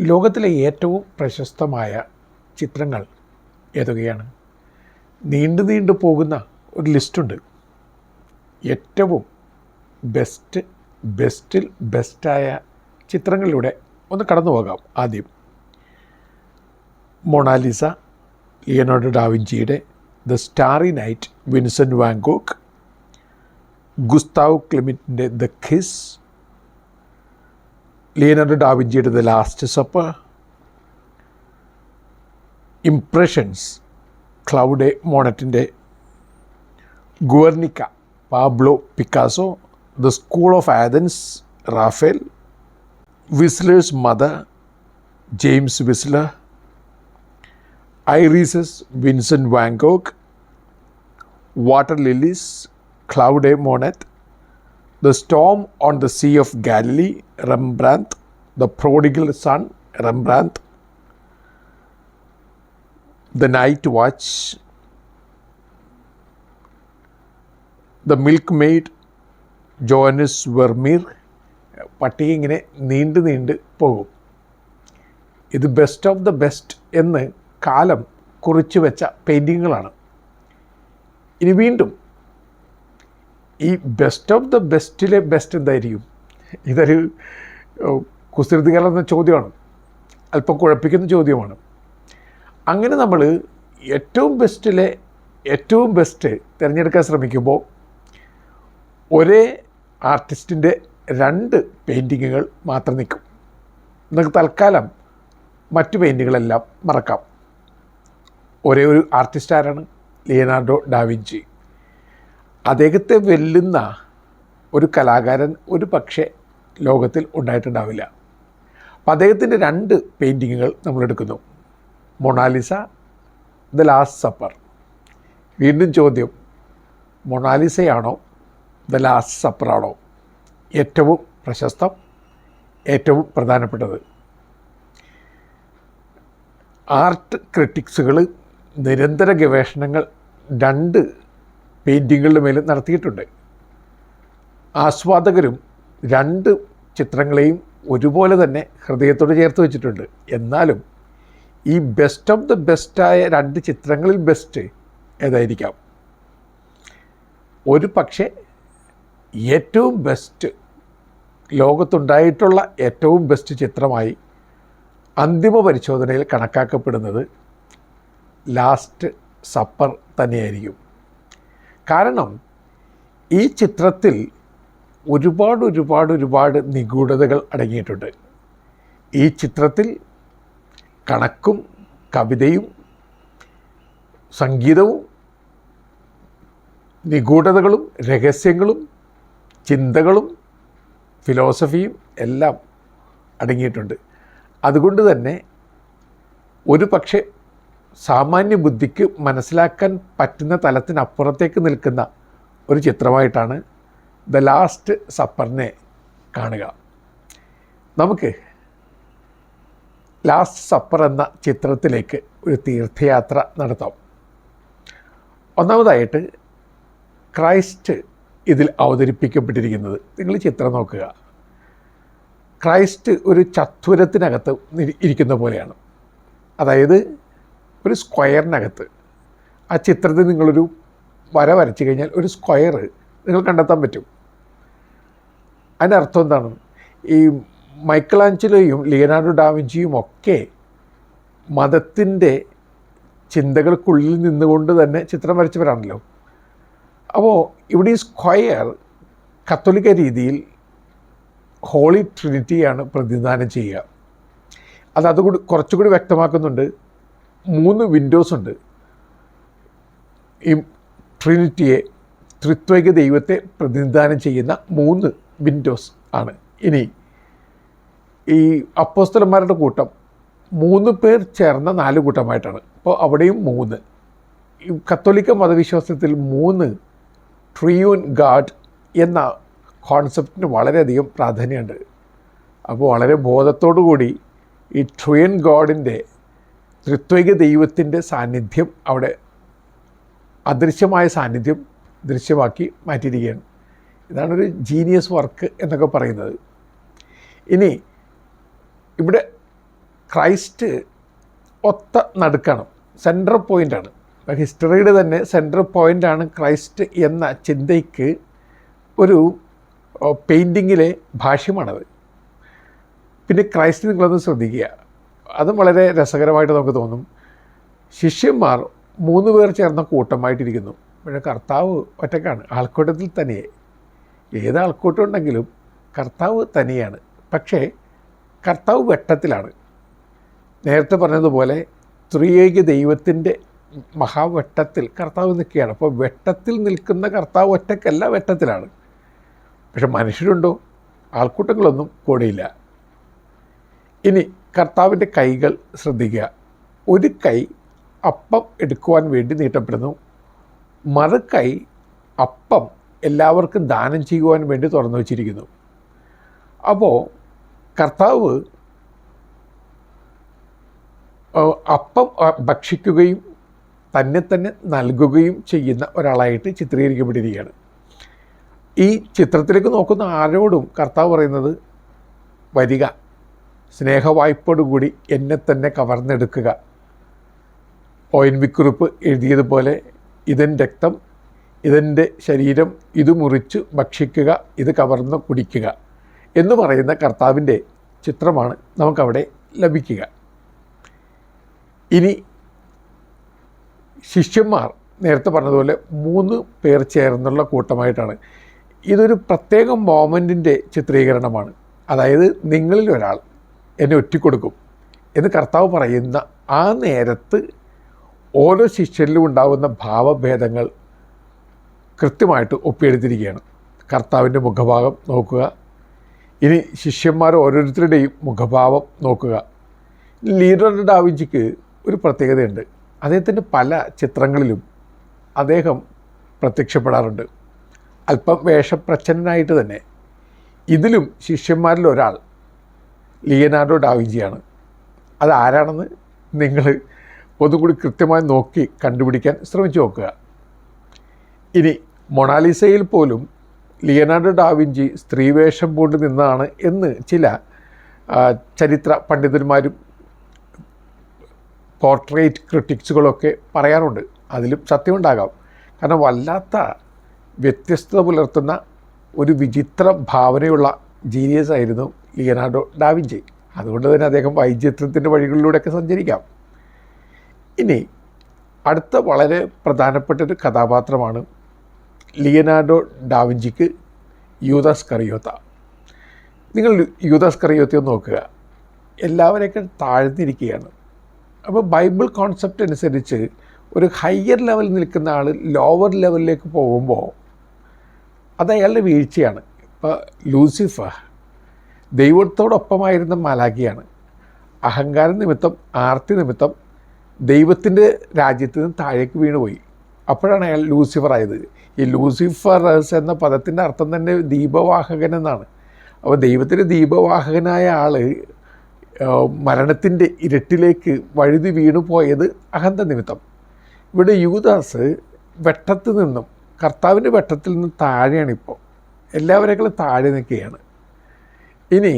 ലോകത്തിലെ ഏറ്റവും പ്രശസ്തമായ ചിത്രങ്ങൾ ഏതൊക്കെയാണ്? നീണ്ടു നീണ്ടു പോകുന്ന ഒരു ലിസ്റ്റുണ്ട്. ഏറ്റവും ബെസ്റ്റ് ബെസ്റ്റിൽ ബെസ്റ്റായ ചിത്രങ്ങളിലൂടെ ഒന്ന് കടന്നു പോകാം ആദ്യം. Mona Lisa Leonardo ഡാവിഞ്ചിയുടെ The Starry Night Vincent van Gogh Gustav ക്ലിമിറ്റിന്റെ The Kiss Leonardo ഡാവിഞ്ചിയുടെ The Last Supper. Impressions Claude മോണറ്റിന്റെ Guernica Pablo Picasso The School of Athens Raphael Whistler's Mother James Whistler Irises Vincent van Gogh Water Lilies Claude Monet The Storm on the Sea of Galilee, Rembrandt, The Prodigal Son, Rembrandt, The Night Watch, The Milkmaid, Johannes Vermeer പട്ടിക ഇങ്ങനെ നീണ്ട് നീണ്ട് പോകും ഇത് best of the best എന്ന് കാലം കുറിച്ചു വെച്ച പെയിന്റിങ്ങുകളാണ് ഇനി വീണ്ടും ഈ ബെസ്റ്റ് ഓഫ് ദ ബെസ്റ്റിലെ ബെസ്റ്റ് എന്തായിരിക്കും? ഇതൊരു കുസൃതി ചോദ്യമാണ്. അല്പം കുഴപ്പിക്കുന്ന ചോദ്യമാണ്. അങ്ങനെ നമ്മൾ ഏറ്റവും ബെസ്റ്റിലെ ഏറ്റവും ബെസ്റ്റ് തിരഞ്ഞെടുക്കാൻ ശ്രമിക്കുമ്പോൾ ഒരേ ആർട്ടിസ്റ്റിന്റെ രണ്ട് പെയിന്റിങ്ങുകൾ മാത്രം നിൽക്കും. നിങ്ങൾക്ക് തൽക്കാലം മറ്റു പെയിന്റുകളെല്ലാം മറക്കാം. ഒരേ ഒരു ആർട്ടിസ്റ്റ് ആരാണ്? ലിയനാർഡോ ഡാവിഞ്ചി അദ്ദേഹത്തെ വെല്ലുന്ന ഒരു കലാകാരൻ ഒരു പക്ഷേ ലോകത്തിൽ ഉണ്ടായിട്ടുണ്ടാവില്ല. അപ്പം അദ്ദേഹത്തിന്റെ രണ്ട് പെയിന്റിങ്ങുകൾ നമ്മളെടുക്കുന്നു. Mona Lisa The Last Supper വീണ്ടും ചോദ്യം മൊണാലിസയാണോ ദ ലാസ്റ്റ് സപ്പറാണോ ഏറ്റവും പ്രശസ്തം ഏറ്റവും പ്രധാനപ്പെട്ടത്. ആർട്ട് ക്രിട്ടിക്സുകൾ നിരന്തര ഗവേഷണങ്ങൾ രണ്ട് പെയിന്റിങ്ങുകളുടെ മേലും നടത്തിയിട്ടുണ്ട്. ആസ്വാദകരും രണ്ട് ചിത്രങ്ങളെയും ഒരുപോലെ തന്നെ ഹൃദയത്തോട് ചേർത്ത് വെച്ചിട്ടുണ്ട്. എന്നാലും ഈ ബെസ്റ്റ് ഓഫ് ദ ബെസ്റ്റായ രണ്ട് ചിത്രങ്ങളിൽ ബെസ്റ്റ് ഏതായിരിക്കാം? ഒരു പക്ഷേ ഏറ്റവും ബെസ്റ്റ് ലോകത്തുണ്ടായിട്ടുള്ള ഏറ്റവും ബെസ്റ്റ് ചിത്രമായി അന്തിമ പരിശോധനയിൽ കണക്കാക്കപ്പെടുന്നത് ലാസ്റ്റ് സപ്പർ തന്നെയായിരിക്കും. കാരണം ഈ ചിത്രത്തിൽ ഒരുപാട് ഒരുപാട് ഒരുപാട് നിഗൂഢതകൾ അടങ്ങിയിട്ടുണ്ട്. ഈ ചിത്രത്തിൽ കണക്കും കവിതയും സംഗീതവും നിഗൂഢതകളും രഹസ്യങ്ങളും ചിന്തകളും ഫിലോസഫിയും എല്ലാം അടങ്ങിയിട്ടുണ്ട്. അതുകൊണ്ട് തന്നെ ഒരു പക്ഷേ സാമാന്യ ബുദ്ധിക്ക് മനസ്സിലാക്കാൻ പറ്റുന്ന തലത്തിനപ്പുറത്തേക്ക് നിൽക്കുന്ന ഒരു ചിത്രമായിട്ടാണ് ദ ലാസ്റ്റ് സപ്പറിനെ കാണുക. നമുക്ക് ലാസ്റ്റ് സപ്പർ എന്ന ചിത്രത്തിലേക്ക് ഒരു തീർത്ഥയാത്ര നടത്താം. ഒന്നാമതായിട്ട് ക്രൈസ്റ്റ് ഇതിൽ അവതരിപ്പിക്കപ്പെട്ടിരിക്കുന്നത്. നിങ്ങൾ ചിത്രം നോക്കുക. ക്രൈസ്റ്റ് ഒരു ചത്വരത്തിനകത്ത് ഇരിക്കുന്ന പോലെയാണ്. അതായത് ഒരു സ്ക്വയറിനകത്ത് ആ ചിത്രത്തിൽ നിങ്ങളൊരു വര വരച്ചു കഴിഞ്ഞാൽ ഒരു സ്ക്വയർ നിങ്ങൾ കണ്ടെത്താൻ പറ്റും. അതിന്റെ അർത്ഥം എന്താണ്? ഈ മൈക്കിളാഞ്ചലോയും ലിയനാർഡോ ഡാവിഞ്ചിയും ഒക്കെ മതത്തിന്റെ ചിന്തകൾക്കുള്ളിൽ നിന്നുകൊണ്ട് തന്നെ ചിത്രം വരച്ചവരാണല്ലോ. അപ്പോൾ ഇവിടെ ഈ സ്ക്വയർ കത്തോലിക്ക രീതിയിൽ ഹോളി ട്രിനിറ്റിയാണ് പ്രതിനിധാനം ചെയ്യുക. അത് അതുകൂടി കുറച്ചുകൂടി വ്യക്തമാക്കുന്നുണ്ട്. മൂന്ന് വിൻഡോസ് ഉണ്ട്. ഈ ട്രിനിറ്റിയെ ത്രിത്വൈക ദൈവത്തെ പ്രതിനിധാനം ചെയ്യുന്ന മൂന്ന് വിൻഡോസ് ആണ്. ഇനി ഈ അപ്പോസ്തലന്മാരുടെ കൂട്ടം മൂന്ന് പേർ ചേർന്ന നാല് കൂട്ടമായിട്ടാണ്. അപ്പോൾ അവിടെയും മൂന്ന്. ഈ കത്തോലിക്ക മതവിശ്വാസത്തിൽ മൂന്ന് ട്രിയൂൻ ഗാഡ് എന്ന കോൺസെപ്റ്റിന് വളരെയധികം പ്രാധാന്യമുണ്ട്. അപ്പോൾ വളരെ ബോധത്തോടു കൂടി ഈ ട്രിയൻ ഗോഡിന്റെ ത്രിത്വിക ദൈവത്തിന്റെ സാന്നിധ്യം അവിടെ അദൃശ്യമായ സാന്നിധ്യം ദൃശ്യമാക്കി മാറ്റിയിരിക്കുകയാണ്. ഇതാണ് ഒരു ജീനിയസ് വർക്ക് എന്നൊക്കെ പറയുന്നത്. ഇനി ഇവിടെ ക്രൈസ്റ്റ് ഒത്ത നടുക്കാണ് സെൻട്രൽ പോയിന്റാണ് ഹിസ്റ്ററിയുടെ തന്നെ സെൻട്രൽ പോയിന്റാണ് ക്രൈസ്റ്റ് എന്ന ചിന്തയ്ക്ക് ഒരു പെയിന്റിങ്ങിലെ ഭാഷ്യമാണത്. പിന്നെ ക്രൈസ്റ്റ് നിങ്ങളൊന്ന് ശ്രദ്ധിക്കുക. അതും വളരെ രസകരമായിട്ട് നമുക്ക് തോന്നും. ശിഷ്യന്മാർ മൂന്ന് പേർ ചേർന്ന കൂട്ടമായിട്ടിരിക്കുന്നു. പക്ഷേ കർത്താവ് ഒറ്റക്കാണ്. ആൾക്കൂട്ടത്തിൽ തനിയെ. ഏത് ആൾക്കൂട്ടം ഉണ്ടെങ്കിലും കർത്താവ് തനിയാണ്. പക്ഷേ കർത്താവ് വെട്ടത്തിലാണ്. നേരത്തെ പറഞ്ഞതുപോലെ ത്രിയേക ദൈവത്തിന്റെ മഹാവെട്ടത്തിൽ കർത്താവ് നിൽക്കുകയാണ്. അപ്പോൾ വെട്ടത്തിൽ നിൽക്കുന്ന കർത്താവ് ഒറ്റക്കല്ല വെട്ടത്തിലാണ്. പക്ഷെ മനുഷ്യരുണ്ടോ? ആൾക്കൂട്ടങ്ങളൊന്നും കൂടെയില്ല. ഇനി കർത്താവിന്റെ കൈകൾ ശ്രദ്ധിക്കുക. ഒരു കൈ അപ്പം എടുക്കുവാൻ വേണ്ടി നീട്ടപ്പെടുന്നു. മറുകൈ അപ്പം എല്ലാവർക്കും ദാനം ചെയ്യുവാൻ വേണ്ടി തുറന്നു വച്ചിരിക്കുന്നു. അപ്പോൾ കർത്താവ് അപ്പം ഭക്ഷിക്കുകയും തന്നെ തന്നെ നൽകുകയും ചെയ്യുന്ന ഒരാളായിട്ട് ചിത്രീകരിക്കപ്പെട്ടിരിക്കുകയാണ്. ഈ ചിത്രത്തിലേക്ക് നോക്കുന്ന ആരോടും കർത്താവ് പറയുന്നത് വരിക. സ്നേഹവായ്പോടുകൂടി എന്നെ തന്നെ കവർന്നെടുക്കുക. ഒ എൻ വിക്കുറിപ്പ് എഴുതിയതുപോലെ ഇതൻ രക്തം ഇതെന്റെ ശരീരം ഇത് മുറിച്ച് ഭക്ഷിക്കുക ഇത് കവർന്ന് കുടിക്കുക എന്ന് പറയുന്ന കർത്താവിന്റെ ചിത്രമാണ് നമുക്കവിടെ ലഭിക്കുക. ഇനി ശിഷ്യന്മാർ നേരത്തെ പറഞ്ഞതുപോലെ മൂന്ന് പേർ ചേർന്നുള്ള കൂട്ടമായിട്ടാണ്. ഇതൊരു പ്രത്യേക മോമെന്റിന്റെ ചിത്രീകരണമാണ്. അതായത് നിങ്ങളിൽ ഒരാൾ എന്നെ ഒറ്റിക്കൊടുക്കും എന്ന് കർത്താവ് പറയുന്ന ആ നേരത്ത് ഓരോ ശിഷ്യരിലും ഉണ്ടാകുന്ന ഭാവഭേദങ്ങൾ കൃത്യമായിട്ട് ഒപ്പിയെടുത്തിരിക്കുകയാണ്. കർത്താവിന്റെ മുഖഭാവം നോക്കുക. ഇനി ശിഷ്യന്മാർ ഓരോരുത്തരുടെയും മുഖഭാവം നോക്കുക. ലീഡറുടെ ഡാവിഞ്ചിക്ക് ഒരു പ്രത്യേകതയുണ്ട്. അദ്ദേഹത്തിന്റെ പല ചിത്രങ്ങളിലും അദ്ദേഹം പ്രത്യക്ഷപ്പെടാറുണ്ട്. അല്പം വേഷപ്രച്ഛന്നനായിട്ട് തന്നെ. ഇതിലും ശിഷ്യന്മാരിൽ ഒരാൾ ലിയനാർഡോ ഡാവിഞ്ചിയാണ്. അത് ആരാണെന്ന് നിങ്ങൾ ഒന്നുകൂടി കൃത്യമായി നോക്കി കണ്ടുപിടിക്കാൻ ശ്രമിച്ചു നോക്കുക. ഇനി മൊണാലിസയിൽ പോലും ലിയനാർഡോ ഡാവിഞ്ചി സ്ത്രീവേഷം പൂണ്ട് നിന്നാണ് എന്ന് ചില ചരിത്ര പണ്ഡിതന്മാരും പോർട്രേറ്റ് ക്രിട്ടിക്സുകളൊക്കെ പറയാറുണ്ട്. അതിലും സത്യമുണ്ടാകാം. കാരണം വല്ലാത്ത വ്യത്യസ്തത പുലർത്തുന്ന ഒരു വിചിത്ര ഭാവനയുള്ള ജീനിയസ് ആയിരുന്നു ലിയനാർഡോ ഡാവിഞ്ചി അതുകൊണ്ട് തന്നെ അദ്ദേഹം വൈചിത്രത്തിന്റെ വഴികളിലൂടെയൊക്കെ സഞ്ചരിക്കാം. ഇനി അടുത്ത വളരെ പ്രധാനപ്പെട്ട ഒരു കഥാപാത്രമാണ് ലിയനാർഡോ ഡാവിഞ്ചിക്ക് യൂദാസ് കറിയോത്ത. നിങ്ങൾ യൂദാസ് കറിയോത്തെ ഒന്ന് നോക്കുക. എല്ലാവരെയൊക്കെ താഴ്ന്നിരിക്കുകയാണ്. അപ്പോൾ ബൈബിൾ കോൺസെപ്റ്റ് അനുസരിച്ച് ഒരു ഹയർ ലെവലിൽ നിൽക്കുന്ന ആൾ ലോവർ ലെവലിലേക്ക് പോകുമ്പോൾ അത് അയാളുടെ വീഴ്ചയാണ്. ഇപ്പോൾ ലൂസിഫ ദൈവത്തോടൊപ്പമായിരുന്ന മലാഖിയാണ്. അഹങ്കാര നിമിത്തം ആർത്തി നിമിത്തം ദൈവത്തിന്റെ രാജ്യത്ത് നിന്ന് താഴേക്ക് വീണുപോയി. അപ്പോഴാണ് അയാൾ ലൂസിഫർ ആയത്. ഈ ലൂസിഫറസ് എന്ന പദത്തിന്റെ അർത്ഥം തന്നെ ദീപവാഹകൻ എന്നാണ്. അപ്പോൾ ദൈവത്തിന്റെ ദീപവാഹകനായ ആൾ മരണത്തിന്റെ ഇരട്ടിലേക്ക് വഴുതി വീണു പോയത് അഹന്ത നിമിത്തം. ഇവിടെ യൂദാസ് വെട്ടത്ത് നിന്നും കർത്താവിന്റെ വെട്ടത്തിൽ നിന്ന് താഴെയാണിപ്പോൾ എല്ലാവരെക്കാളും താഴെ നിൽക്കുകയാണ്. ഇനി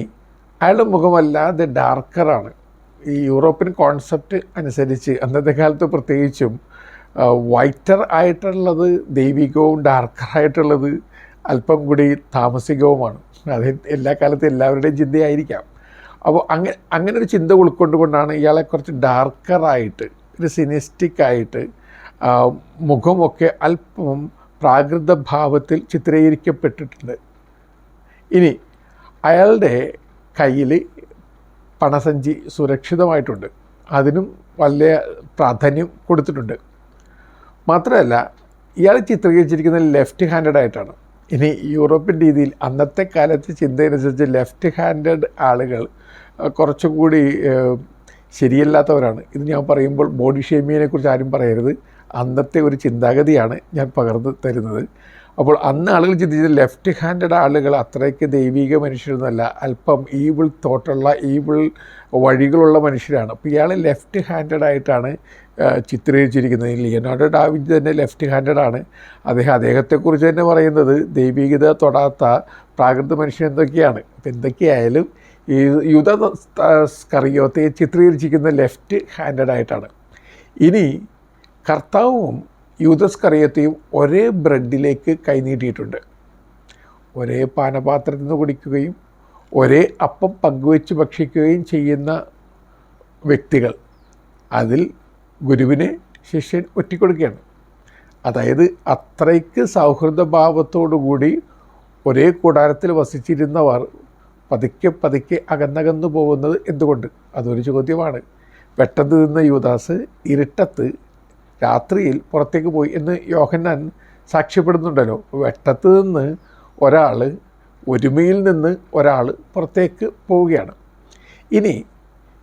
അയാളുടെ മുഖമല്ലാതെ ഡാർക്കറാണ് ഈ യൂറോപ്യൻ കോൺസെപ്റ്റ് അനുസരിച്ച് അന്നത്തെ കാലത്ത് പ്രത്യേകിച്ചും വൈറ്റർ ആയിട്ടുള്ളത് ദൈവികവും ഡാർക്കറായിട്ടുള്ളത് അല്പം കൂടി താമസികവുമാണ്. അത് എല്ലാ കാലത്തും എല്ലാവരുടെയും ചിന്തയായിരിക്കാം. അപ്പോൾ അങ്ങനെ അങ്ങനെ ഒരു ചിന്ത ഉൾക്കൊണ്ടുകൊണ്ടാണ് ഇയാളെ കുറച്ച് ഡാർക്കറായിട്ട് ഒരു സിനിസ്റ്റിക്കായിട്ട് മുഖമൊക്കെ അല്പം പ്രാകൃത ഭാവത്തിൽ ചിത്രീകരിക്കപ്പെട്ടിട്ടുണ്ട്. ഇനി അയാളുടെ കയ്യിൽ പണസഞ്ചി സുരക്ഷിതമായിട്ടുണ്ട്. അതിനും വലിയ പ്രാധാന്യം കൊടുത്തിട്ടുണ്ട്. മാത്രമല്ല ഇയാൾ ചിത്രീകരിച്ചിരിക്കുന്നത് ലെഫ്റ്റ് ഹാൻഡഡ് ആയിട്ടാണ്. ഇനി യൂറോപ്യൻ രീതിയിൽ അന്നത്തെ കാലത്ത് ചിന്തയനുസരിച്ച് ലെഫ്റ്റ് ഹാൻഡഡ് ആളുകൾ അഹ്, കുറച്ചും കൂടി ഏഹ്, ശരിയല്ലാത്തവരാണ്. ഇത് ഞാൻ പറയുമ്പോൾ ബോഡി ഷേമിങ്ങിനെ കുറിച്ച് ആരും പറയരുത്. അന്നത്തെ ഒരു ചിന്താഗതിയാണ് ഞാൻ പകർന്നു തരുന്നത്. അപ്പോൾ അന്ന് ആളുകൾ ചിന്തിച്ചത് ലെഫ്റ്റ് ഹാൻഡഡ് ആളുകൾ അത്രയ്ക്ക് ദൈവിക മനുഷ്യരൊന്നുമല്ല. അല്പം ഈവിൾ തോട്ടുള്ള ഈവിൾ വഴികളുള്ള മനുഷ്യരാണ്. അപ്പോൾ ഇയാൾ ലെഫ്റ്റ് ഹാൻഡഡ് ആയിട്ടാണ് ചിത്രീകരിച്ചിരിക്കുന്നത്. ലിയനാർഡോ ഡാവിഞ്ചി തന്നെ ലെഫ്റ്റ് ഹാൻഡഡ് ആണ്. അദ്ദേഹം അദ്ദേഹത്തെക്കുറിച്ച് തന്നെ പറയുന്നത് ദൈവികത തൊടാത്ത പ്രാകൃത മനുഷ്യൻ എന്തൊക്കെയാണ്? അപ്പം എന്തൊക്കെയായാലും ഈ യുദ്ധ സ്കറിയോത്തെ ചിത്രീകരിച്ചിരിക്കുന്ന ലെഫ്റ്റ് ഹാൻഡഡ് ആയിട്ടാണ്. ഇനി കർത്താവും യൂതസ്കറിയത്തെയും ഒരേ ബ്രെഡിലേക്ക് കൈനീട്ടിയിട്ടുണ്ട് ഒരേ പാനപാത്രത്തിൽ നിന്ന് കുടിക്കുകയും ഒരേ അപ്പം പങ്കുവെച്ച് ഭക്ഷിക്കുകയും ചെയ്യുന്ന വ്യക്തികൾ അതിൽ ഗുരുവിനെ ശിഷ്യൻ ഒറ്റിക്കൊടുക്കുകയാണ്. അതായത് അത്രയ്ക്ക് സൗഹൃദഭാവത്തോടുകൂടി ഒരേ കൂടാരത്തിൽ വസിച്ചിരുന്നവർ പതുക്കെ പതുക്കെ അകന്നകന്നു പോകുന്നത് എന്തുകൊണ്ട്? അതൊരു ചോദ്യമാണ്. പെട്ടെന്ന് നിന്ന യുവദാസ് ഇരുട്ടത്ത് രാത്രിയിൽ പുറത്തേക്ക് പോയി എന്ന് യോഹന്നാൻ സാക്ഷ്യപ്പെടുന്നുണ്ടല്ലോ. വെട്ടത്ത് നിന്ന് ഒരാൾ ഒരുമയിൽ നിന്ന് ഒരാൾ പുറത്തേക്ക് പോവുകയാണ്. ഇനി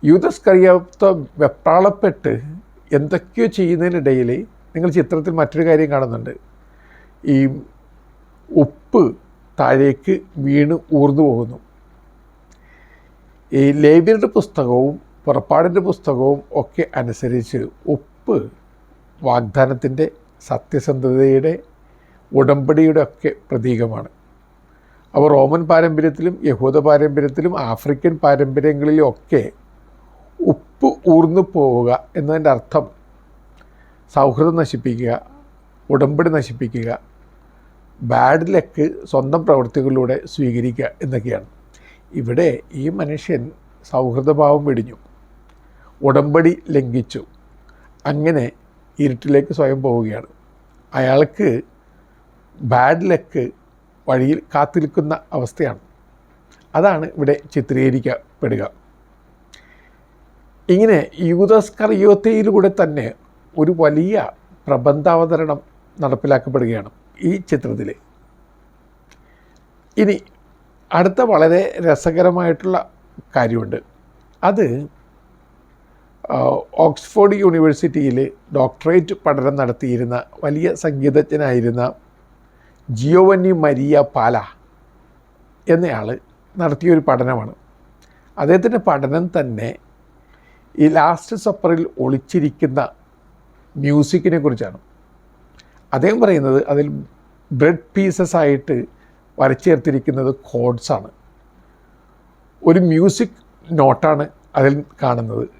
യൂതസ് കറിയാത്ത വെപ്രാളപ്പെട്ട് എന്തൊക്കെയോ ചെയ്യുന്നതിനിടയിൽ നിങ്ങൾ ചിത്രത്തിൽ മറ്റൊരു കാര്യം കാണുന്നുണ്ട്. ഈ ഉപ്പ് താഴേക്ക് വീണ് ഊർന്നു പോകുന്നു. ഈ ലേബിയറുടെ പുസ്തകവും പുറപ്പാടിന്റെ പുസ്തകവും ഒക്കെ അനുസരിച്ച് ഉപ്പ് വാഗ്ദാനത്തിന്റെ സത്യസന്ധതയുടെ ഉടമ്പടിയുടെ ഒക്കെ പ്രതീകമാണ്. അവ റോമൻ പാരമ്പര്യത്തിലും യഹൂദ പാരമ്പര്യത്തിലും ആഫ്രിക്കൻ പാരമ്പര്യങ്ങളിലും ഒക്കെ ഉപ്പ് ഊർന്നു പോവുക എന്നതിന്റെ അർത്ഥം സൗഹൃദം നശിപ്പിക്കുക ഉടമ്പടി നശിപ്പിക്കുക ബാഡ് ലക്ക് സ്വന്തം പ്രവൃത്തികളിലൂടെ സ്വീകരിക്കുക എന്നൊക്കെയാണ്. ഇവിടെ ഈ മനുഷ്യൻ സൗഹൃദഭാവം വെടിഞ്ഞു ഉടമ്പടി ലംഘിച്ചു. അങ്ങനെ ഇരുട്ടിലേക്ക് സ്വയം പോവുകയാണ്. അയാൾക്ക് ബാഡ് ലക്ക് വഴിയിൽ കാത്തിരിക്കുന്ന അവസ്ഥയാണ്. അതാണ് ഇവിടെ ചിത്രീകരിക്കപ്പെടുക. ഇങ്ങനെ യൂതസ്കറിയോത്തയിലൂടെ തന്നെ ഒരു വലിയ പ്രബന്ധാവതരണം നടപ്പിലാക്കപ്പെടുകയാണ് ഈ ചിത്രത്തിൽ ഇനി അടുത്ത വളരെ രസകരമായിട്ടുള്ള കാര്യമുണ്ട്. അത് ഓക്സ്ഫോർഡ് യൂണിവേഴ്സിറ്റിയിൽ ഡോക്ടറേറ്റ് പഠനം നടത്തിയിരുന്ന വലിയ സംഗീതജ്ഞനായിരുന്ന ജിയോവന്നി മരിയ പാല എന്നയാൾ നടത്തിയൊരു പഠനമാണ്. അദ്ദേഹത്തിന്റെ പഠനം തന്നെ ഈ ലാസ്റ്റ് സപ്പറിൽ ഒളിച്ചിരിക്കുന്ന മ്യൂസിക്കിനെ കുറിച്ചാണ്. അദ്ദേഹം പറയുന്നത് അതിൽ ബ്രെഡ് പീസസ് ആയിട്ട് വരച്ചേർത്തിരിക്കുന്നത് കോഡ്സാണ്. ഒരു മ്യൂസിക് നോട്ടാണ് അതിൽ കാണുന്നത്.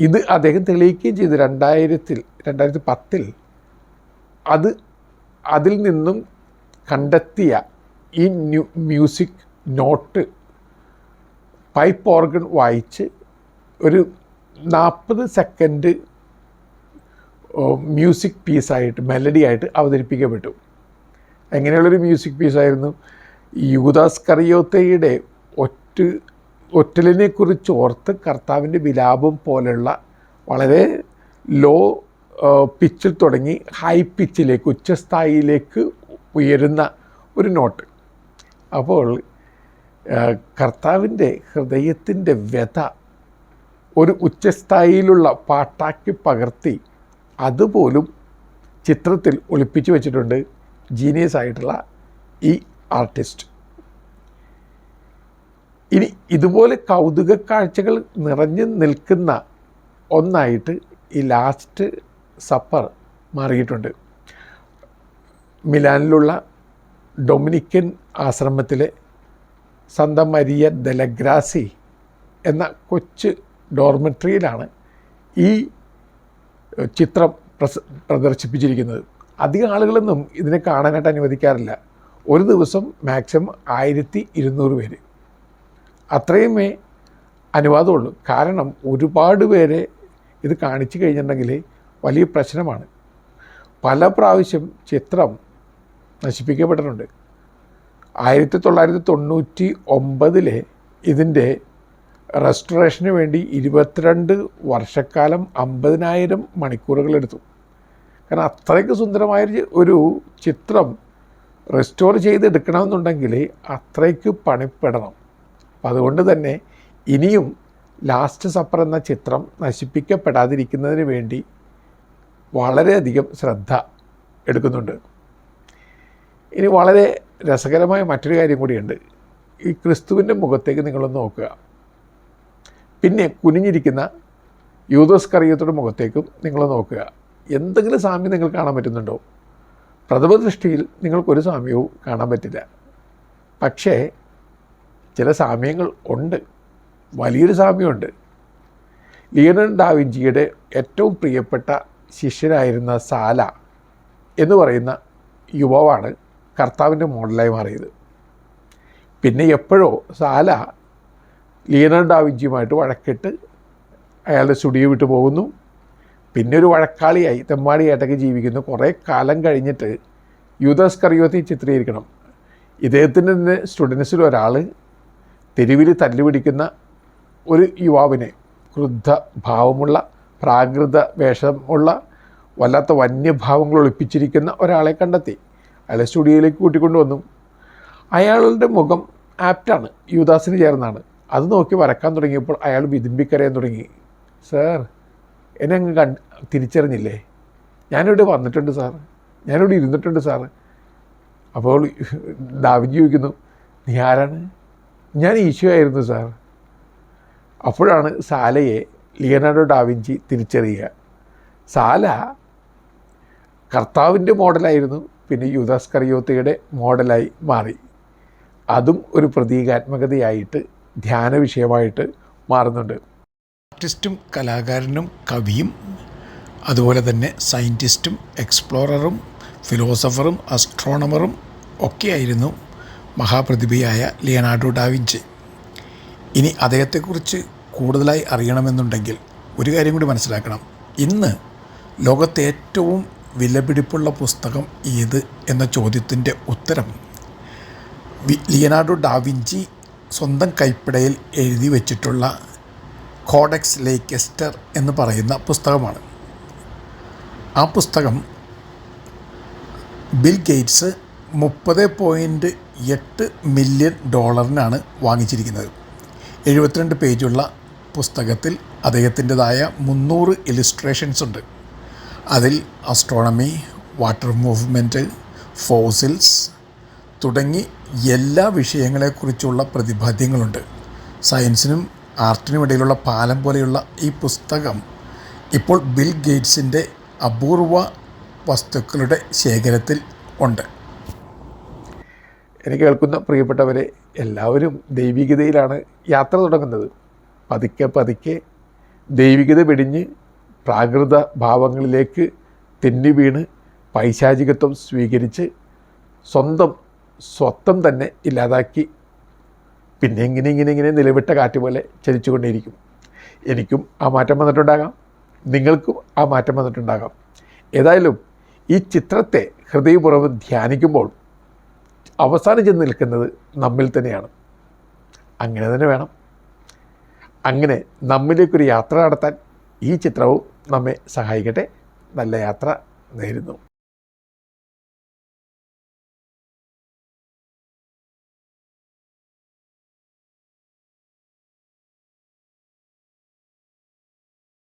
ഇത് അദ്ദേഹം തെളിയിക്കുകയും ചെയ്തു രണ്ടായിരത്തിൽ രണ്ടായിരത്തി പത്തിൽ അത് അതിൽ നിന്നും കണ്ടെത്തിയ ഈ new music note pipe organ വായിച്ച് ഒരു നാൽപ്പത് സെക്കൻഡ് മ്യൂസിക് പീസായിട്ട് മെലഡി ആയിട്ട് അവതരിപ്പിക്കപ്പെട്ടു. എങ്ങനെയുള്ളൊരു മ്യൂസിക് പീസായിരുന്നു? യൂദാസ് കറിയോത്തയുടെ ഒറ്റ ഒറ്റലിനെ കുറിച്ച് ഓർത്ത് കർത്താവിന്റെ വിലാപം പോലെയുള്ള വളരെ ലോ പിച്ചിൽ തുടങ്ങി ഹൈ പിച്ചിലേക്ക് ഉച്ചസ്ഥായിയിലേക്ക് ഉയരുന്ന ഒരു നോട്ട്. അപ്പോൾ കർത്താവിന്റെ ഹൃദയത്തിന്റെ വ്യത ഒരു ഉച്ചസ്ഥായിയിലുള്ള പാട്ടാക്കി പകർത്തി അതുപോലും ചിത്രത്തിൽ ഒളിപ്പിച്ചു വെച്ചിട്ടുണ്ട് ജീനിയസ് ആയിട്ടുള്ള ഈ ആർട്ടിസ്റ്റ്. ഇനി ഇതുപോലെ കൗതുക കാഴ്ചകൾ നിറഞ്ഞു നിൽക്കുന്ന ഒന്നായിട്ട് ഈ ലാസ്റ്റ് സപ്പർ മാറിയിട്ടുണ്ട്. മിലാനിലുള്ള ഡൊമിനിക്കൻ ആശ്രമത്തിലെ സന്ത മരിയ ദലഗ്രാസി എന്ന കൊച്ചു ഡോർമെട്രിയിലാണ് ഈ ചിത്രം പ്രദർശിപ്പിച്ചിരിക്കുന്നത്. അധികം ആളുകളൊന്നും ഇതിനെ കാണാനായിട്ട് അനുവദിക്കാറില്ല. ഒരു ദിവസം മാക്സിമം ആയിരത്തി ഇരുന്നൂറ് പേര്. അത്രയുമേ അനുവാദമുള്ളൂ. കാരണം ഒരുപാട് പേരെ ഇത് കാണിച്ചു കഴിഞ്ഞിട്ടുണ്ടെങ്കിൽ വലിയ പ്രശ്നമാണ്. പല പ്രാവശ്യം ചിത്രം നശിപ്പിക്കപ്പെട്ടിട്ടുണ്ട്. ആയിരത്തി തൊള്ളായിരത്തി തൊണ്ണൂറ്റി ഒമ്പതിലെ ഇതിന്റെ റെസ്റ്റോറേഷന് വേണ്ടി ഇരുപത്തിരണ്ട് വർഷക്കാലം അമ്പതിനായിരം മണിക്കൂറുകൾ എടുത്തു കാരണം അത്രയ്ക്ക് സുന്ദരമായ ഒരു ചിത്രം റെസ്റ്റോർ ചെയ്തെടുക്കണമെന്നുണ്ടെങ്കിൽ അത്രയ്ക്ക് പണിപ്പെടണം. അപ്പം അതുകൊണ്ട് തന്നെ ഇനിയും ലാസ്റ്റ് സപ്പർ എന്ന ചിത്രം നശിപ്പിക്കപ്പെടാതിരിക്കുന്നതിന് വേണ്ടി വളരെയധികം ശ്രദ്ധ എടുക്കുന്നുണ്ട്. ഇനി വളരെ രസകരമായ മറ്റൊരു കാര്യം കൂടിയുണ്ട്. ഈ ക്രിസ്തുവിന്റെ മുഖത്തേക്ക് നിങ്ങളൊന്ന് നോക്കുക. പിന്നെ കുനിഞ്ഞിരിക്കുന്ന യൂതോസ് കറിയത്തോടെ മുഖത്തേക്കും നിങ്ങൾ നോക്കുക. എന്തെങ്കിലും സാമ്യം നിങ്ങൾ കാണാൻ പറ്റുന്നുണ്ടോ? പ്രഥമ ദൃഷ്ടിയിൽ നിങ്ങൾക്കൊരു സാമ്യവും കാണാൻ പറ്റില്ല. പക്ഷേ ചില സാമ്യങ്ങൾ ഉണ്ട്. വലിയൊരു സാമ്യമുണ്ട്. ലിയണൽ ഡാവിഞ്ചിയുടെ ഏറ്റവും പ്രിയപ്പെട്ട ശിഷ്യനായിരുന്ന സാല എന്ന് പറയുന്ന യുവാവാണ് കർത്താവിന്റെ മോഡലായി മാറിയത്. പിന്നെ എപ്പോഴോ സാല ലിയണൽ ഡാവിഞ്ചിയുമായിട്ട് വഴക്കിട്ട് അയാളുടെ സ്റ്റുഡിയോ വിട്ട് പോകുന്നു. പിന്നെ ഒരു വഴക്കാളിയായി തെമ്മാടിയായിട്ടൊക്കെ ജീവിക്കുന്നു. കുറേ കാലം കഴിഞ്ഞിട്ട് യൂദാസ് കറിയോത്തി ചിത്രീകരിക്കണം. ഇദ്ദേഹത്തിന്റെ തന്നെ സ്റ്റുഡൻസിൽ ഒരാൾ തെരുവിൽ തല്ലുപിടിക്കുന്ന ഒരു യുവാവിനെ ക്രുദ്ധ ഭാവമുള്ള പ്രാകൃത വേഷമുള്ള വല്ലാത്ത വന്യഭാവങ്ങൾ ഒളിപ്പിച്ചിരിക്കുന്ന ഒരാളെ കണ്ടെത്തി. അയാളെ സ്റ്റുഡിയോയിലേക്ക് കൂട്ടിക്കൊണ്ടുവന്നു അയാളുടെ മുഖം ആപ്റ്റാണ്. യുദാസിന് ചേർന്നാണ്. അത് നോക്കി വരക്കാൻ തുടങ്ങിയപ്പോൾ അയാൾ വിതുമ്പിക്കരയാൻ തുടങ്ങി. സാർ എന്നെ അങ്ങ് കണ്ട് തിരിച്ചറിഞ്ഞില്ലേ? ഞാനിവിടെ വന്നിട്ടുണ്ട് സാർ. ഞാനിവിടെ ഇരുന്നിട്ടുണ്ട് സാർ. അപ്പോൾ ദാവിജി ചോദിക്കുന്നു നീ ആരാണ്? ഞാൻ ഈശോ ആയിരുന്നു സാർ. അപ്പോഴാണ് സാലയെ ലിയനാർഡോ ഡാവിഞ്ചി തിരിച്ചറിയുക. സാല കർത്താവിന്റെ മോഡലായിരുന്നു പിന്നെ യുദാസ് കറിയോത്തയുടെ മോഡലായി മാറി. അതും ഒരു പ്രതീകാത്മകതയായിട്ട് ധ്യാന വിഷയമായിട്ട് മാറുന്നുണ്ട്. ആർട്ടിസ്റ്റും കലാകാരനും കവിയും അതുപോലെ തന്നെ സയന്റിസ്റ്റും എക്സ്പ്ലോററും ഫിലോസഫറും അസ്ട്രോണമറും ഒക്കെയായിരുന്നു മഹാപ്രതിഭയായ ലിയനാർഡോ ഡാവിഞ്ചി ഇനി അദ്ദേഹത്തെക്കുറിച്ച് കൂടുതലായി അറിയണമെന്നുണ്ടെങ്കിൽ ഒരു കാര്യം കൂടി മനസ്സിലാക്കണം. ഇന്ന് ലോകത്തെ ഏറ്റവും വിലപിടിപ്പുള്ള പുസ്തകം ഏത് എന്ന ചോദ്യത്തിന്റെ ഉത്തരം ലിയനാർഡോ ഡാവിഞ്ചി സ്വന്തം കൈപ്പിടയിൽ എഴുതി വച്ചിട്ടുള്ള കോഡക്സ് ലേക്കെസ്റ്റർ എന്ന് പറയുന്ന പുസ്തകമാണ്. ആ പുസ്തകം ബിൽ ഗേറ്റ്സ് മുപ്പത് പോയിന്റ് എട്ട് മില്യൺ ഡോളറിനാണ് വാങ്ങിച്ചിരിക്കുന്നത്. എഴുപത്തിരണ്ട് പേജുള്ള പുസ്തകത്തിൽ അദ്ദേഹത്തിന്റെതായ മുന്നൂറ് ഇലിസ്ട്രേഷൻസ് ഉണ്ട്. അതിൽ അസ്ട്രോണമി വാട്ടർ മൂവ്മെന്റ് ഫോസിൽസ് തുടങ്ങി എല്ലാ വിഷയങ്ങളെക്കുറിച്ചുള്ള പ്രതിപാദ്യങ്ങളുണ്ട്. സയൻസിനും ആർട്ടിനും ഇടയിലുള്ള പാലം പോലെയുള്ള ഈ പുസ്തകം ഇപ്പോൾ ബിൽ ഗേറ്റ്സിന്റെ അപൂർവ വസ്തുക്കളുടെ ശേഖരത്തിൽ ഉണ്ട്. എനിക്ക് കേൾക്കുന്ന പ്രിയപ്പെട്ടവരെ എല്ലാവരും ദൈവികതയിലാണ് യാത്ര തുടങ്ങുന്നത്. പതുക്കെ പതുക്കെ ദൈവികത പിടിഞ്ഞ് പ്രാകൃത ഭാവങ്ങളിലേക്ക് തെന്നി വീണ് പൈശാചികത്വം സ്വീകരിച്ച് സ്വന്തം സ്വത്വം തന്നെ ഇല്ലാതാക്കി പിന്നെ ഇങ്ങനെ ഇങ്ങനെ ഇങ്ങനെ നിലവിട്ട കാറ്റ് പോലെ ചലിച്ചുകൊണ്ടേയിരിക്കും. എനിക്കും ആ മാറ്റം വന്നിട്ടുണ്ടാകാം. നിങ്ങൾക്കും ആ മാറ്റം വന്നിട്ടുണ്ടാകാം. ഏതായാലും ഈ ചിത്രത്തെ ഹൃദയപൂർവം ധ്യാനിക്കുമ്പോൾ അവസാനം ചെന്ന് നിൽക്കുന്നത് നമ്മിൽ തന്നെയാണ്. അങ്ങനെ തന്നെ വേണം. അങ്ങനെ നമ്മിലേക്കൊരു യാത്ര നടത്താൻ ഈ ചിത്രവും നമ്മെ സഹായിക്കട്ടെ. നല്ല യാത്ര നേരുന്നു.